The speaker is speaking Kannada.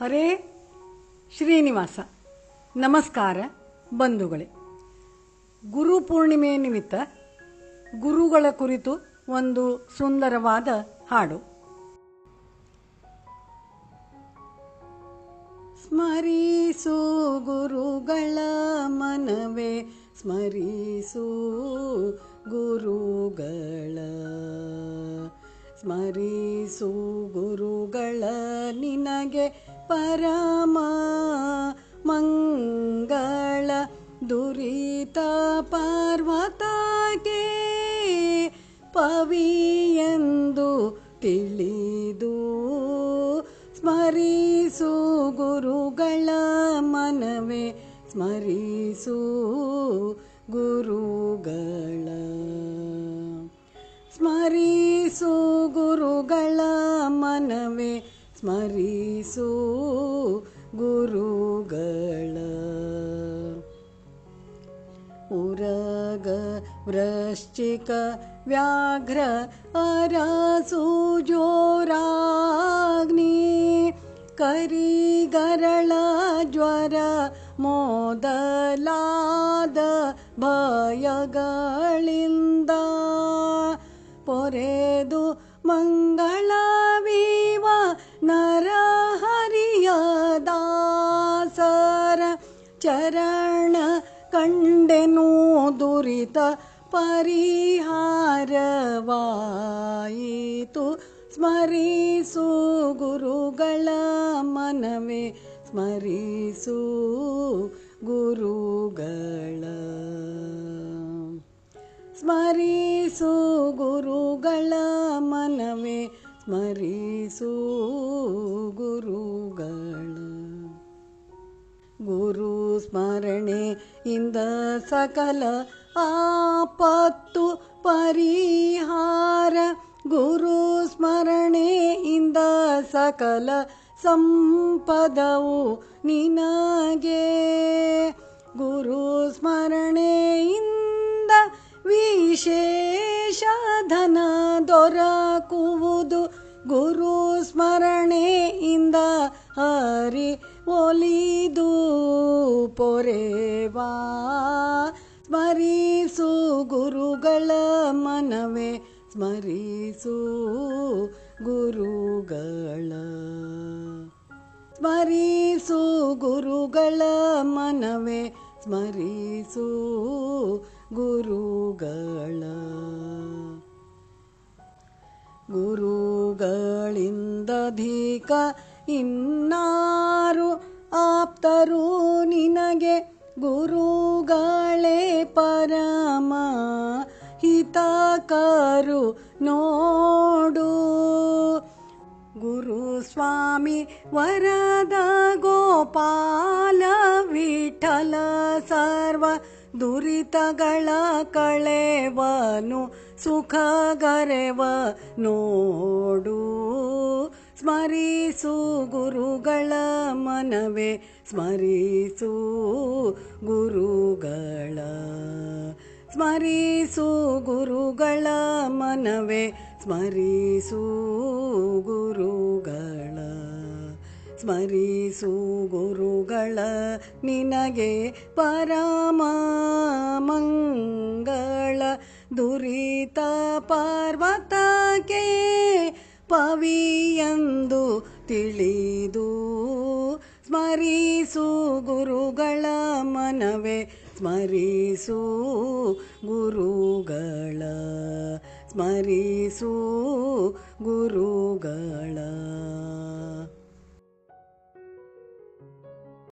ಹರೇ ಶ್ರೀನಿವಾಸ. ನಮಸ್ಕಾರ ಬಂಧುಗಳೇ. ಗುರು ಪೂರ್ಣಿಮೆ ನಿಮಿತ್ತ ಗುರುಗಳ ಕುರಿತು ಒಂದು ಸುಂದರವಾದ ಹಾಡು. ಸ್ಮರಿಸು ಗುರುಗಳ ಮನವೇ, ಸ್ಮರಿಸು ಗುರುಗಳ. ಸ್ಮರಿಸು ಗುರುಗಳ ನಿನಗೆ ಪರಮ ಮಂಗಳ ದುರಿತ ಪಾರ್ವತಕ್ಕೆ ಪವಿಯೆಂದು ತಿಳಿದು ಸ್ಮರಿಸು ಗುರುಗಳ ಮನವೇ ಸ್ಮರಿಸು ಗುರುಗಳ ಸ್ಮರಿಸು ಗುರುಗಳ ಮನವೇ ಸ್ಮರಿಸು ಗುರುಗಳ ಉರಗ ವೃಶ್ಚಿಕ ವ್ಯಾಘ್ರ ಅರಸು ಜೋರಾಗ್ನಿ ಕರಿಗರಳ ಜ್ವರ ಮೊದಲಾದ ಭಯಗಳಿಂದ ಪೊರೆದು ಮಂಗಳವೀವ ಕಂಡೆನು ದುರಿತ ಪರಿಹಾರವಾಯಿತು ಸ್ಮರಿಸು ಗುರುಗಳ ಮನವೇ ಸ್ಮರಿಸು ಗುರುಗಳ ಸ್ಮರಿಸು ಗುರುಗಳ ಮನವೇ ಸ್ಮರಿಸು ಗುರುಗಳ ಗುರು ಸ್ಮರಣೆಯಿಂದ ಸಕಲ ಆಪತ್ತು ಪರಿಹಾರ. ಗುರು ಸ್ಮರಣೆಯಿಂದ ಸಕಲ ಸಂಪದವು ನಿನಗೆ. ಗುರು ಸ್ಮರಣೆಯಿಂದ ವಿಶೇಷ ಧನ ದೊರಕುವುದು. ಗುರು ಸ್ಮರಣೆಯಿಂದ ಹರಿ ಒಲಿದು. ಪೊರೆವಾ. ಸ್ಮರಿಸು ಗುರುಗಳ ಮನವೇ ಸ್ಮರಿಸು ಗುರುಗಳ. ಸ್ಮರಿಸು ಗುರುಗಳ ಮನವೇ ಸ್ಮರಿಸು ಗುರುಗಳ. ಗುರುಗಳಿಂದಧಿಕ ಇನ್ನಾರು ಆಪ್ತರು ನಿನಗೆ ಗುರುಗಳೇ ಪರಮ. ಹಿತಕರು ನೋಡು. ಗುರು ಸ್ವಾಮಿ ವರದ ಗೋಪಾಲ ವಿಠಲ ಸರ್ವ ದುರಿತಗಳ ಕಳೆವನು ಸುಖಗರೆವ ನೋಡು. ಸ್ಮರಿಸು ಗುರುಗಳ ಮನವೇ, ಸ್ಮರಿಸು ಗುರುಗಳ. ಸ್ಮರಿಸು ಗುರುಗಳ ಮನವೇ, ಸ್ಮರಿಸು ಗುರುಗಳ. ಸ್ಮರಿಸು ಗುರುಗಳ ನಿನಗೆ ಪರಮ ಮಂಗಳ. ದುರಿತ ಪಾರ್ವತಕ್ಕೆ ಪವಿಯಂದು ತಿಳಿದು ಸ್ಮರಿಸು ಗುರುಗಳ ಮನವೇ ಸ್ಮರಿಸು ಗುರುಗಳ ಸ್ಮರಿಸು ಗುರುಗಳ.